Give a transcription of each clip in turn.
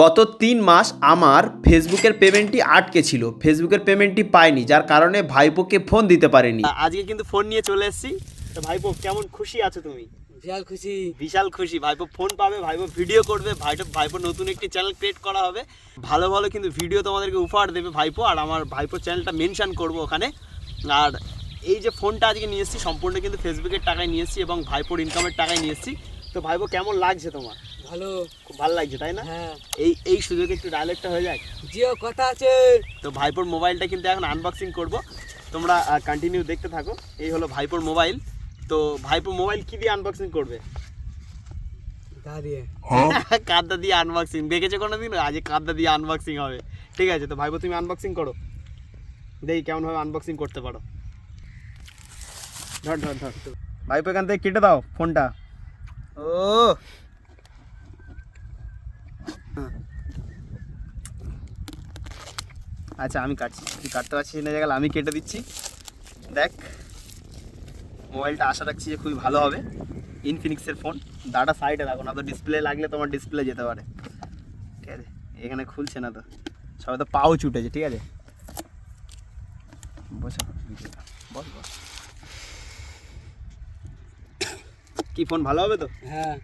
গত তিন মাস আমার ফেসবুকের পেমেন্টটি আটকে ছিল। ফেসবুকের পেমেন্টটি পাইনি যার কারণে ভাইপোকে ফোন দিতে পারিনি। আজকে কিন্তু ফোন নিয়ে চলে এসেছি। তো ভাইপো কেমন খুশি আছো তুমি? বিশাল খুশি। বিশাল খুশি। ভাইপো ফোন পাবে ভাইপো ভিডিও করবে ভাইপো ভাইপো নতুন একটি চ্যানেল ক্রিয়েট করা হবে। ভালো ভালো কিন্তু ভিডিও তোমাদেরকে উপহার দেবে ভাইপো আর আমার ভাইপো চ্যানেলটা মেনশন করব ওখানে। আর এই যে ফোনটা আজকে নিয়ে এসেছি সম্পূর্ণ কিন্তু ফেসবুকের টাকায় নিয়ে এসেছি এবং ভাইপোর ইনকামের টাকায় নিয়ে এসেছি। তো ভাইপো কেমন লাগছে তোমার? ভালো। খুব ভালো লাগছে তাই না? হ্যাঁ। এই এই সুযোগে একটু ডায়লেক্টটা হয়ে যায় জিও কথা আছে। তো ভাইপোর মোবাইলটা কিন্তু এখন আনবক্সিং করব। তোমরা কন্টিনিউ দেখতে থাকো। এই হলো ভাইপোর মোবাইল তো ভাইপোর মোবাইল কি দিয়ে আনবক্সিং করবে? কাদা দিয়ে আনবক্সিং দেখেছ কোনো দিন আজ কাদা দিয়ে আনবক্সিং হবে। ঠিক আছে তো ভাইপো তুমি আনবক্সিং করো। দেখি কেমনভাবে আনবক্সিং করতে পারো। ধর ধর ধর। ভাইপো এখান থেকে কেটে দাও ফোনটা। ও আচ্ছা আমি কাটছি। তুই কাটতে পারছিস না জায়গায় আমি কেটে দিচ্ছি। দেখ, মোবাইলটা আশা রাখছি যে খুবই ভালো হবে। ইনফিনিক্সের ফোন দাটা সাইডে রাখো না, তো ডিসপ্লে লাগলে তোমার ডিসপ্লে যেতে পারে। ঠিক আছে? এখানে খুলছে না তো। সবাই তো পাও ছুটেছে ঠিক আছে? বস বস কি ফোন ভালো হবে তো? হ্যাঁ।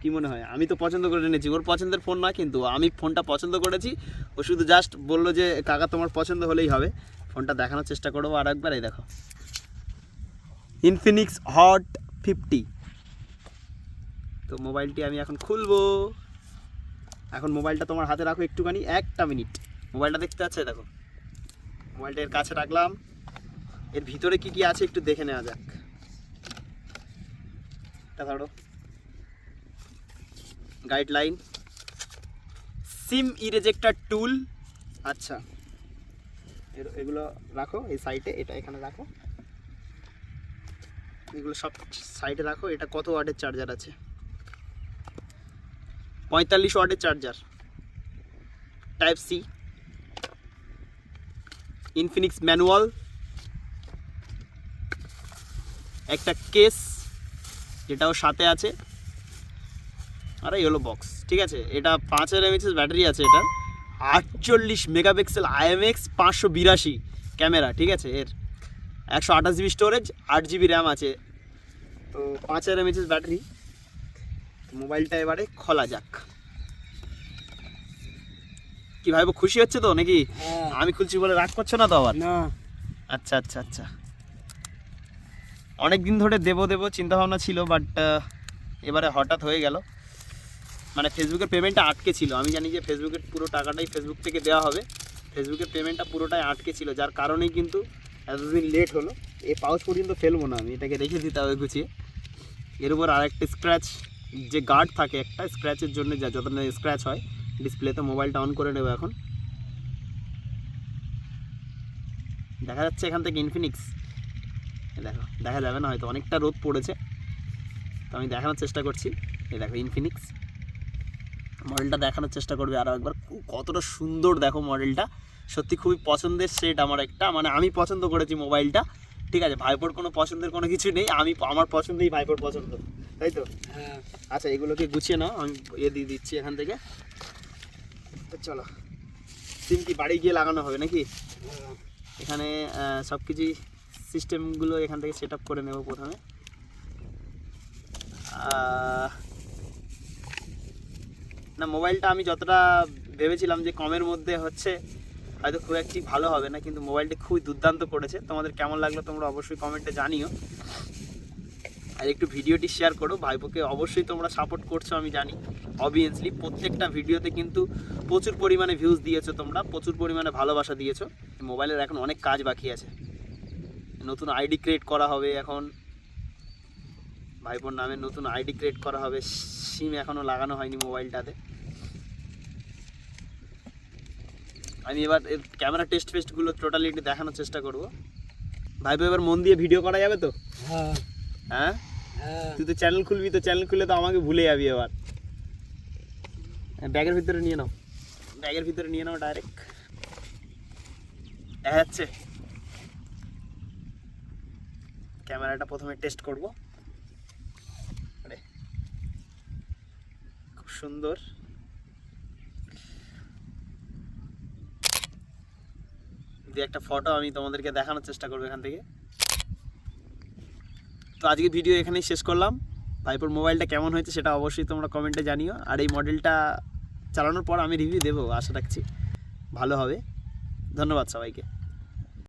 কি মনে হয়? আমি তো পছন্দ করে এনেছি। ওর পছন্দের ফোন না কিন্তু আমি ফোনটা পছন্দ করেছি। ও শুধু জাস্ট বলল যে, কাকা, তোমার পছন্দ হলেই হবে। ফোনটা দেখানোর চেষ্টা করব। আর একবার এই দেখো। ইনফিনিক্স হট ফিফটি তো মোবাইলটি আমি এখন খুলবো। এখন মোবাইলটা তোমার হাতে রাখো একটুখানি, একটা মিনিট মোবাইলটা দেখতে আছে, দেখো। মোবাইলটা এর কাছে রাখলাম। এর ভিতরে কি কি আছে একটু দেখে নেওয়া যাক। এটা ধরো। গাইডলাইন সিম ইরেজেক্টার টুল আচ্ছা। এগুলো রাখো, এই সাইডে এটা এখানে রাখো। এগুলো সব সাইডে রাখো, এটা কত ওয়াটের চার্জার আছে? পঁয়তাল্লিশ ওয়াটের charger type C Infinix manual একটা কেস যেটাও সাথে আছে। আর ইয়েলো বক্স ঠিক আছে? এটা পাঁচ হাজার এমএচএস ব্যাটারি আছে এটা। আটচল্লিশ মেগাপিক্সেল আইএমএক্স পাঁচশো বিরাশি ক্যামেরা ঠিক আছে? এর একশো আঠাশ জিবি স্টোরেজ আট জিবি র্যাম আছে। তো পাঁচ হাজার এমএচএস ব্যাটারি মোবাইলটা এবারে খোলা যাক। কি ভাইবো খুশি হচ্ছে তো নাকি? হ্যাঁ। আমি খুলছি বলে রাগ করছ না তো আবার? না। আচ্ছা আচ্ছা আচ্ছা। অনেক দিন ধরে দেবো দেবো চিন্তা ভাবনা ছিল বাট এবারে হঠাৎ হয়ে গেল। মানে ফেসবুকের পেমেন্টটা আটকে ছিল। আমি জানি যে ফেসবুকের পুরো টাকাটাই ফেসবুক থেকে দেওয়া হবে। ফেসবুকের পেমেন্টটা পুরোটাই আটকে ছিল। যার কারণেই কিন্তু এতদিন লেট হলো। এই পাউচ পর্যন্ত ফেলব না আমি, এটাকে রেখে দিতে হবে গুছিয়ে। এর উপর আর একটা স্ক্র্যাচ যে গার্ড থাকে একটা স্ক্র্যাচের জন্য যা যত স্ক্র্যাচ হয় ডিসপ্লেতে মোবাইলটা অন করে নেব এখন। দেখা যাচ্ছে এখান থেকে ইনফিনিক্স দেখো, দেখা যাবে না, হয়তো অনেকটা রোদ পড়েছে। তো আমি দেখানোর চেষ্টা করছি। এই দেখো ইনফিনিক্স মডেলটা দেখানোর চেষ্টা করবে আরও একবার। কতটা সুন্দর দেখো মডেলটা সত্যি খুবই পছন্দের সেট আমার একটা। মানে আমি পছন্দ করেছি মোবাইলটা ঠিক আছে ভাইপোর কোনো পছন্দের কোনো কিছু নেই। আমি আমার পছন্দেই ভাইপোর পছন্দ। তাই তো? হ্যাঁ। আচ্ছা এগুলোকে গুছিয়ে নাও। আমি ইয়ে দিয়ে দিচ্ছি এখান থেকে। তো চলো। সিম কি বাড়ি গিয়ে লাগানো হবে নাকি? হ্যাঁ। এখানে সব কিছুই সিস্টেমগুলো এখান থেকে সেট আপ করে নেব প্রথমে। না, মোবাইলটা আমি যতটা ভেবেছিলাম যে কমের মধ্যে হচ্ছে, হয়তো খুব একটি ভালো হবে না, কিন্তু মোবাইলটি খুবই দুর্দান্ত করেছে। তোমাদের কেমন লাগল তোমরা অবশ্যই কমেন্টে জানিও। আর একটু ভিডিওটি শেয়ার করো, ভাইপোকে অবশ্যই তোমরা সাপোর্ট করছ, আমি জানি। অবভিয়াসলি প্রত্যেকটা ভিডিওতে কিন্তু প্রচুর পরিমাণে ভিউজ দিয়েছ তোমরা, প্রচুর পরিমাণে ভালোবাসা দিয়েছ। মোবাইলের এখন অনেক কাজ বাকি আছে। নতুন আইডি ক্রিয়েট করা হবে এখন। ভাইপোর নামে নতুন আইডি ক্রিয়েট করা হবে। সিম এখনও লাগানো হয়নি মোবাইলটাতে। আমি এবার এর ক্যামেরা টেস্ট ফেস্টগুলো টোটালি একটু দেখানোর চেষ্টা করব। ভাইপো এবার মন দিয়ে ভিডিও করা যাবে তো? হ্যাঁ। হ্যাঁ? হ্যাঁ। তুই তো চ্যানেল খুলবি তো চ্যানেল খুলে তো আমাকে ভুলে যাবি এবার। ব্যাগের ভিতরে নিয়ে নাও। ব্যাগের ভিতরে নিয়ে নাও ডাইরেক্ট দেখা যাচ্ছে। ক্যামেরাটা প্রথমে টেস্ট করব। আরে। খুব সুন্দর। দু একটা ফটো আমি তোমাদেরকে দেখানোর চেষ্টা করব এখান থেকে। তো আজকে ভিডিও এখানেই শেষ করলাম। ভাইপোর মোবাইলটা কেমন হয়েছে সেটা অবশ্যই তোমরা কমেন্টে জানিও। আর এই মডেলটা চালানোর পর আমি রিভিউ দেবো, আশা রাখছি। ভালো হবে। ধন্যবাদ সবাইকে।